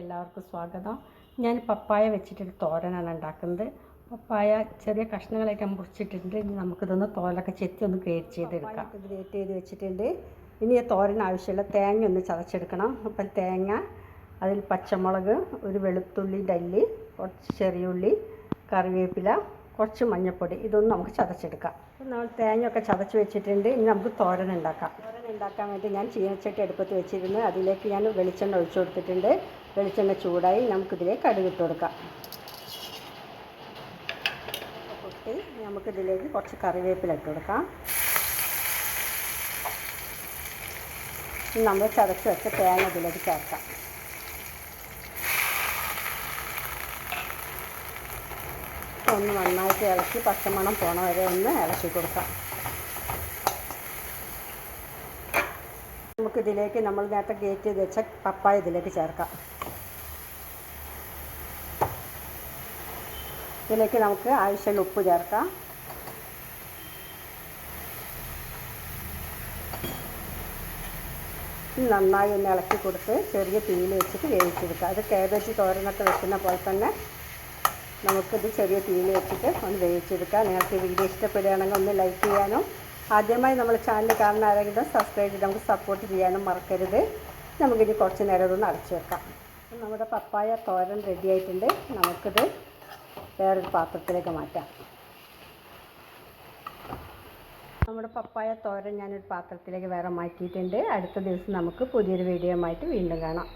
എല്ലാവർക്കും സ്വാഗതം. ഞാൻ പപ്പായ വെച്ചിട്ടൊരു തോരനാണ് ഉണ്ടാക്കുന്നത്. പപ്പായ ചെറിയ കഷ്ണങ്ങളായിട്ട് മുറിച്ചിട്ടുണ്ട് ഇനി നമുക്കിതൊന്ന് തോലൊക്കെ ചെത്തി ഒന്ന് ഗ്രേറ്റ് ചെയ്തെടുക്കാം. ഗ്രേറ്റ് ചെയ്ത് വെച്ചിട്ടുണ്ട്. ഇനി തോരൻ ആവശ്യമുള്ള തേങ്ങ ഒന്ന് ചതച്ചെടുക്കണം. അപ്പം തേങ്ങ അതിൽ പച്ചമുളക് ഒരു വെളുത്തുള്ളി ഡല്ലി കുറച്ച് ചെറിയുള്ളി കറിവേപ്പില കുറച്ച് മഞ്ഞൾപ്പൊടി ഇതൊന്നും നമുക്ക് ചതച്ചെടുക്കാം. നമ്മൾ തേങ്ങയൊക്കെ ചതച്ച് വെച്ചിട്ടുണ്ട്. ഇനി നമുക്ക് തോരൻ ഉണ്ടാക്കാം. തോരൻ ഉണ്ടാക്കാൻ വേണ്ടി ഞാൻ ചീനച്ചട്ടി അടുപ്പത്ത് വെച്ചിരുന്നു. അതിലേക്ക് ഞാൻ വെളിച്ചെണ്ണ ഒഴിച്ചു കൊടുത്തിട്ടുണ്ട്. വെളിച്ചെണ്ണ ചൂടായി നമുക്കിതിലേക്ക് കടുകിട്ട് കൊടുക്കാം. പൊട്ടി നമുക്കിതിലേക്ക് കുറച്ച് കറിവേപ്പില ഇട്ട് കൊടുക്കാം. നമ്മൾ ചതച്ച് വെച്ച തേങ്ങ ഇതിലേക്ക് ചേർക്കാം. ഒന്ന് നന്നായിട്ട് ഇളക്കി പച്ചമണം പോണ വരെ ഒന്ന് ഇളക്കി കൊടുക്കാം. നമുക്ക് ഇതിലേക്ക് നമ്മൾ നേരത്തെ ഗേറ്റ് ചെയ്ത് വെച്ച പപ്പായ ഇതിലേക്ക് ചേർക്കാം. ഇതിലേക്ക് നമുക്ക് ആവശ്യമുള്ള ഉപ്പ് ചേർക്കാം. നന്നായി ഒന്ന് ഇളക്കി കൊടുത്ത് ചെറിയ തീയിൽ വെച്ചിട്ട് വേവിച്ചെടുക്കാം. അത് കാബേജ് തോരനൊക്കെ വെക്കുന്ന പോലെ തന്നെ നമുക്കിത് ചെറിയ തീയിൽ വെച്ചിട്ട് ഒന്ന് വേവിച്ചെടുക്കാം. നിങ്ങൾക്ക് വീഡിയോ ഇഷ്ടപ്പെടുകയാണെങ്കിൽ ഒന്ന് ലൈക്ക് ചെയ്യാനും ആദ്യമായി നമ്മൾ ചാനൽ കാണുന്ന ആരെങ്കിലും സബ്സ്ക്രൈബ് ചെയ്ത് നമുക്ക് സപ്പോർട്ട് ചെയ്യാനും മറക്കരുത്. നമുക്കിനി കുറച്ച് നേരം ഇതൊന്ന് അടച്ചു വെക്കാം. നമ്മുടെ പപ്പായ തോരൻ റെഡി ആയിട്ടുണ്ട്. നമുക്കിത് വേറൊരു പാത്രത്തിലേക്ക് മാറ്റാം. നമ്മുടെ പപ്പായ തോരൻ ഞാനൊരു പാത്രത്തിലേക്ക് വേറെ മാറ്റിയിട്ടുണ്ട്. അടുത്ത ദിവസം നമുക്ക് പുതിയൊരു വീഡിയോ ആയിട്ട് വീണ്ടും കാണാം.